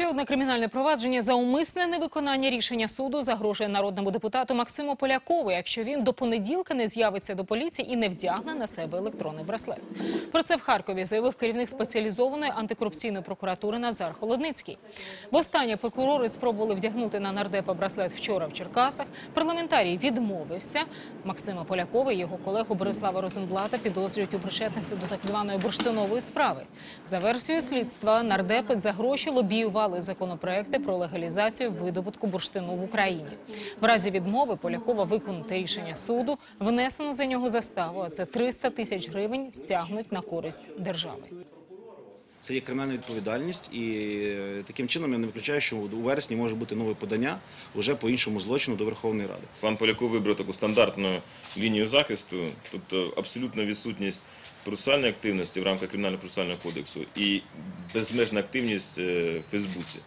Ще одне кримінальне провадження за умисне невиконання рішення суду загрожує народному депутату Максиму Полякову, якщо він до понеділка не з'явиться до поліції і не вдягне на себе електронний браслет. Про це в Харкові заявив керівник спеціалізованої антикорупційної прокуратури Назар Холодницький. Востаннє прокурори спробували вдягнути на нардепа браслет вчора в Черкасах. Парламентарій відмовився. Максима Полякова і його колегу Борислава Розенблата підозрюють у причетності до так званої бурштинової справи. За версією слідства, нардепи за гроші лобіювали законопроекти про легалізацію видобутку бурштину в Україні. В разі відмови Полякова виконати рішення суду, внесено за нього заставу, а це 300 тисяч гривень стягнуть на користь держави. Це є кримінальна відповідальність, і е, таким чином я не виключаю, що у вересні може бути нове подання вже по іншому злочину до Верховної Ради. Пан Поляков вибрав таку стандартну лінію захисту, тобто абсолютна відсутність процесуальної активності в рамках кримінально-процесуального кодексу і безмежна активність е, в Фейсбуці.